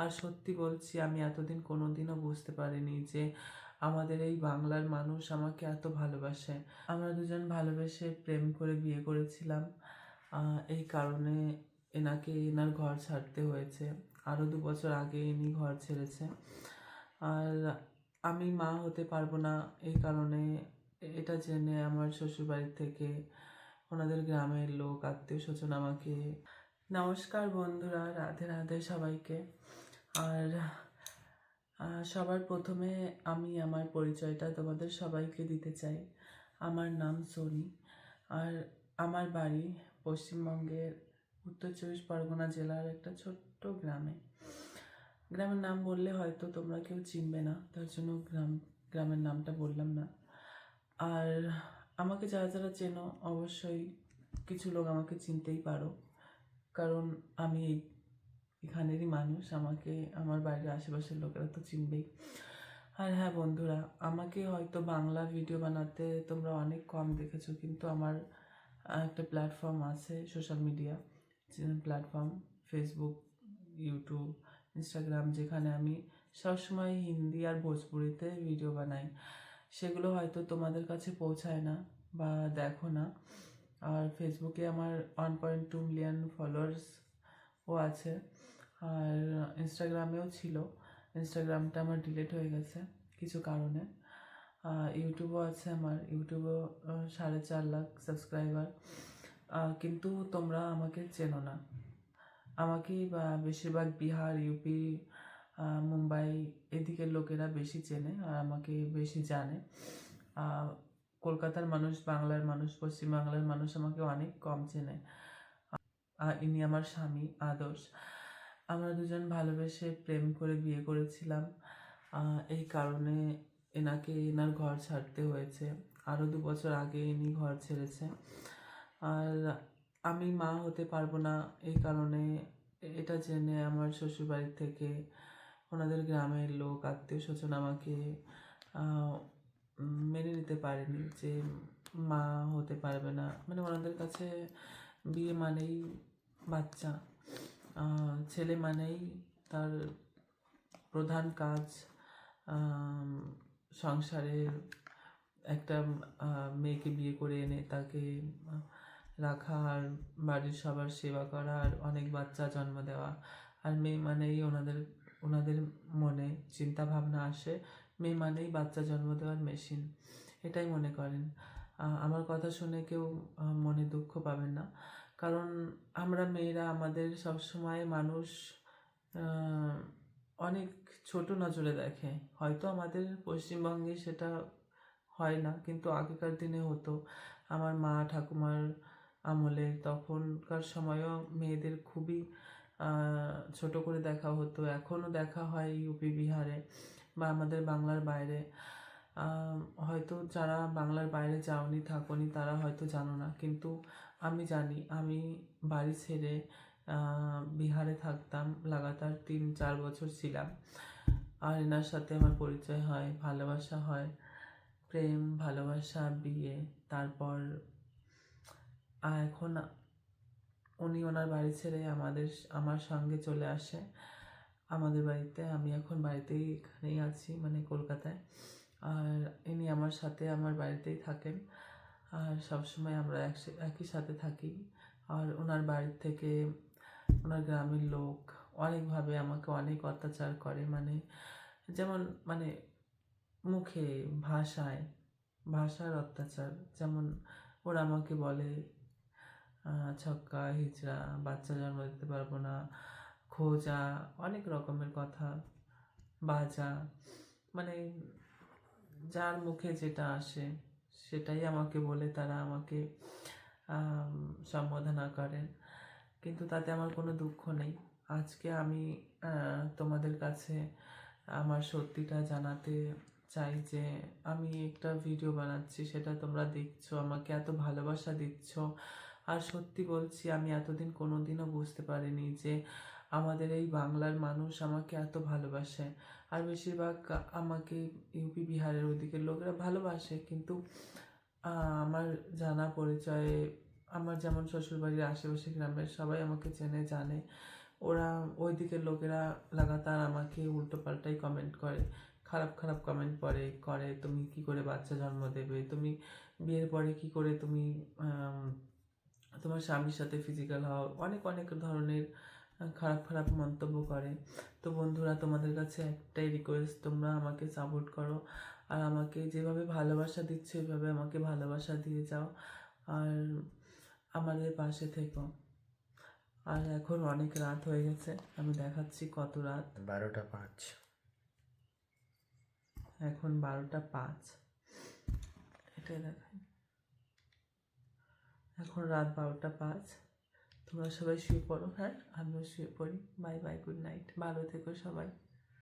আর সত্যি বলছি, আমি এতদিন কোনো দিনও বুঝতে পারিনি যে আমাদের এই বাংলার মানুষ আমাকে এত ভালোবাসে। আমরা দুজন ভালোবেসে প্রেম করে বিয়ে করেছিলাম। এই কারণে এনাকে এনার ঘর ছাড়তে হয়েছে। আরও দু বছর আগে ইনি ঘর ছেড়েছে। আর আমি মা হতে পারব না এই কারণে এটা জেনে আমার শ্বশুরবাড়ি থেকে ওনাদের গ্রামের লোক আত্মীয় স্বজন আমাকে, নমস্কার বন্ধুরা, রাধে রাধে সবাইকে। আর সবার প্রথমে আমি আমার পরিচয়টা তোমাদের সবাইকে দিতে চাই। আমার নাম সোনি। আর আমার বাড়ি পশ্চিমবঙ্গের উত্তর চব্বিশ পরগনা জেলার একটা ছোট্ট গ্রামে। গ্রামের নাম বললে হয়তো তোমরা কেউ চিনবে না, তার জন্য গ্রাম, গ্রামের নামটা বললাম না। আর আমাকে যারা যারা চেনো অবশ্যই কিছু লোক আমাকে চিনতেই পারো। কারণ আমি এই এখানেরই মানুষ, আমাকে, আমার বাড়ির আশেপাশের লোকেরা তো চিনবেই। আর হ্যাঁ বন্ধুরা, আমাকে হয়তো বাংলা ভিডিও বানাতে তোমরা অনেক কম দেখেছ, কিন্তু আমার একটা প্ল্যাটফর্ম আছে social media platform Facebook YouTube Instagram যেখানে আমি সবসময় হিন্দি আর ভোজপুরিতে ভিডিও বানাই। সেগুলো হয়তো তোমাদের কাছে পৌঁছায় না বা দেখো না। আর ফেসবুকে আমার ওয়ান পয়েন্ট টু মিলিয়ন ফলোয়ার্সও আছে। আর ইনস্টাগ্রামেও ছিল। ইনস্টাগ্রামটা আমার ডিলিট হয়ে গেছে কিছু কারণে। ইউটিউবও আছে আমার। ইউটিউবেও সাড়ে চার লাখ সাবস্ক্রাইবার কিন্তু তোমরা আমাকে চেনো না। আমাকে বেশিরভাগ বিহার ইউপি মুম্বাই এদিকের লোকেরা বেশি চেনে আর আমাকে বেশি জানে। কলকাতার মানুষ, বাংলার মানুষ, পশ্চিমবাংলার মানুষ আমাকে অনেক কম চেনে। ইনি আমার স্বামী, আদর্শ। আমরা দুজন ভালোবেসে প্রেম করে বিয়ে করেছিলাম। এই কারণে এনাকে এনার ঘর ছাড়তে হয়েছে। আরও দু বছর আগে ইনি ঘর ছেড়েছে। আর আমি মা হতে পারব না, এই কারণে এটা জেনে আমার শ্বশুরবাড়ি থেকে ওনাদের গ্রামের লোক আত্মীয় স্বজন আমাকে মেনে নিতে পারেনি যে মা হতে পারবে না। মানে ওনাদের কাছে বিয়ে মানেই বাচ্চা। ছেলে মানেই তার প্রধান কাজ সংসারের একটা মেয়েকে বিয়ে করে এনে তাকে রাখা আর বাড়ির সবার সেবা করা আর অনেক বাচ্চা জন্ম দেওয়া। আর মেয়ে মানেই ওনাদের ওনাদের মনে চিন্তা ভাবনা আসে। মেয়ে মানেই বাচ্চা জন্ম দেওয়ার মেশিন। এটাই মনে করেন। আমার কথা শুনে কেউ মনে দুঃখ পাবেন না। কারণ আমরা মেয়েরা আমাদের সবসময় মানুষ অনেক ছোট নজরে দেখে। হয়তো আমাদের পশ্চিমবঙ্গে সেটা হয় না, কিন্তু আগেকার দিনে হতো। আমার মা ঠাকুমার আমলে তখনকার সময়ও মেয়েদের খুবই ছোট করে দেখা হতো। এখনও দেখা হয় ইউপি বিহারে বা আমাদের বাংলার বাইরে। হয়তো যারা বাংলার বাইরে যাওনি, থাকোনি, তারা হয়তো জানো না। কিন্তু আমি জানি, আমি বাড়ি ছেড়ে বিহারে থাকতাম, লাগাতার তিন, চার বছর ছিলাম। আর এনার সাথে আমার পরিচয় হয়, ভালোবাসা হয়, প্রেম, ভালোবাসা, বিয়ে, তারপর এখন উনি ওনার বাড়ি ছেড়ে আমাদের, আমার সঙ্গে চলে আসে। আমাদের বাড়িতে, আমি এখন বাড়িতেই এখানেই আছি মানে কলকাতায়। আর ইনি আমার সাথে আমার বাড়িতেই থাকেন। আর সবসময় আমরা একই সাথে থাকি। আর ওনার বাড়ির থেকে ওনার গ্রামের লোক অনেকভাবে আমাকে অনেক অত্যাচার করে। মানে যেমন মানে মুখে, ভাষায়, ভাষার অত্যাচার। যেমন ওরা আমাকে বলে ছক্কা, হিজড়া, বাচ্চা জন্ম দিতে পারব না, খোঁজা, অনেক রকমের কথা, বাজা। মানে যার মুখে যেটা আসে, সেটাই আমাকে বলে তারা আমাকে সম্বোধনা করেন। কিন্তু তাতে আমার কোনো দুঃখ নেই। আজকে আমি তোমাদের কাছে আমার সত্যিটা জানাতে চাই যে, আমি একটা ভিডিও বানাচ্ছি, সেটা তোমরা দেখছ, আমাকে এত ভালোবাসা দিচ্ছ। আর সত্যি বলছি, আমি এতদিন কোনো দিনও বুঝতে পারিনি যে আমাদের এই বাংলার মানুষ আমাকে এত ভালোবাসে। আর বেশিরভাগ আমাকে ইউপি বিহারের ওদিকের লোকেরা ভালোবাসে। কিন্তু আমার জানা পরিচয়ে আমার যেমন শ্বশুরবাড়ির আশেপাশে গ্রামের সবাই আমাকে চেনে, জানে। ওরা ওই দিকের লোকেরা লাগাতার আমাকে উল্টো পাল্টাই কমেন্ট করে। খারাপ খারাপ কমেন্ট পরে, করে, তুমি কি করে বাচ্চা জন্ম দেবে? তুমি বিয়ের পরে কি করে তুমি তোমার স্বামীর সাথে ফিজিক্যাল হও? অনেক অনেক ধরনের খারাপ খারাপ মন্তব্য করে। তো বন্ধুরা তোমাদের কাছে একটাই রিকোয়েস্ট তোমরা আমাকে সাপোর্ট করো। আর আমাকে যেভাবে ভালোবাসা দিচ্ছ ওইভাবে আমাকে ভালোবাসা দিয়ে যাও। আর আমাদের পাশে থেকো। আর এখন অনেক রাত হয়ে গেছে আমি দেখাচ্ছি কত রাত। বারোটা পাঁচ। এখন বারোটা পাঁচ। এটাই দেখাই। এখন রাত বারোটা পাঁচ। তোমরা সবাই শুয়ে পড়ো হ্যাঁ? আমিও শুয়ে পড়ি। বাই বাই গুড নাইট ভালো থেকো সবাই।